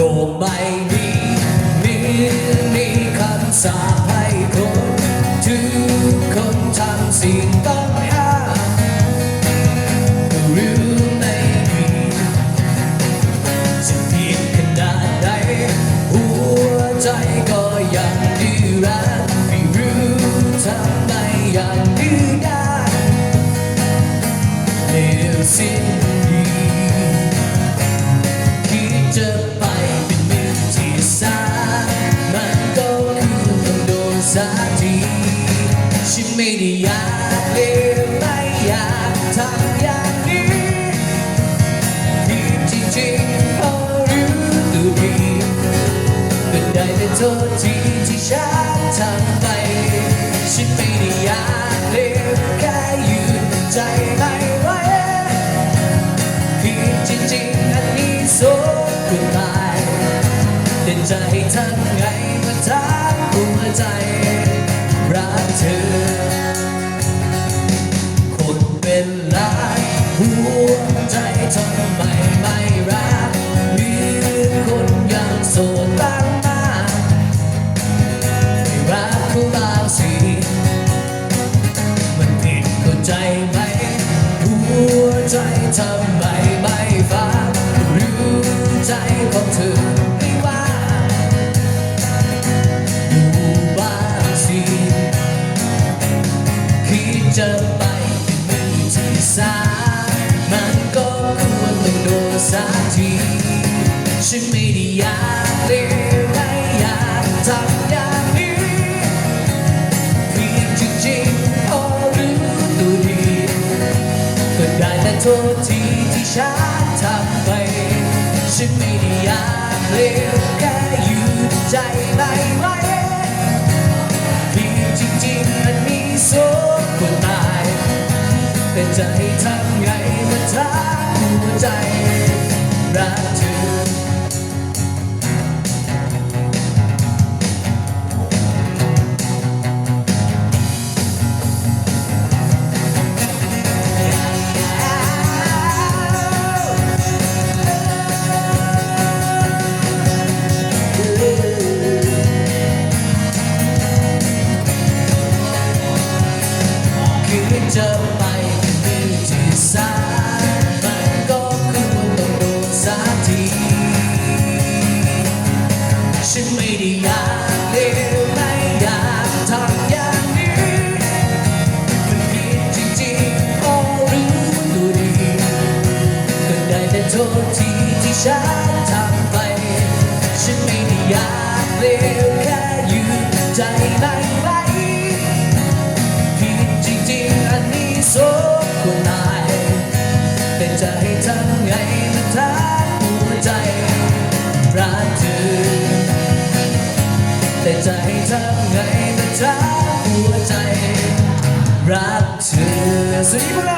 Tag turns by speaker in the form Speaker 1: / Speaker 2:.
Speaker 1: โลกใบนี้มีมีคำสาปให้คนทุกคนทำสิ่งต้องห้ามรู้ไม่ดีจะผิดขนาดไหนหัวใจก็ยังดื้อรั้นไม่รู้ทำไมยังดื้อด้านเลวสิ้นดีคิดจะไป โทษทีที่ฉันทำไป ฉันไม่ได้อยากเลวแค่ยืนใจไม่ไหวผิดจริงๆอันนี้โสกตายแต่ใจทำไงมาทางหัวใจรักเธอ ไหมหัวใจทำไมไม่ฟังรู้ใจของเธอไม่ว่าอยู่บ้านสิคิดจะไปเป็นมือที่สาม ษทีที่ฉันทำไป ฉันไม่ได้อยากเลวแค่หยุดใจไม่ไหวผิดจริงๆมันนี้สมควรตาย แต่จะให้ทำไงมาทักหัวใจรัก เธอคิดจะไปเป็นมือที่สามมันก็คือต้องโดนสักทีฉันไม่ได้อยากเลวไม่อยากทำอย่างนี้มันผิดจริงๆพอรู้ตัวดีก็ได้แต่โทษทีที่ฉันทำไป ฉันไม่ได้อยากเลวแค่หยุดใจไม่ไหว จะให้ทำไงจะทำหัวใจรักเธอแต่จะให้ทำไงจะทำหัวใจรักเธอสวัสดีพวกเรา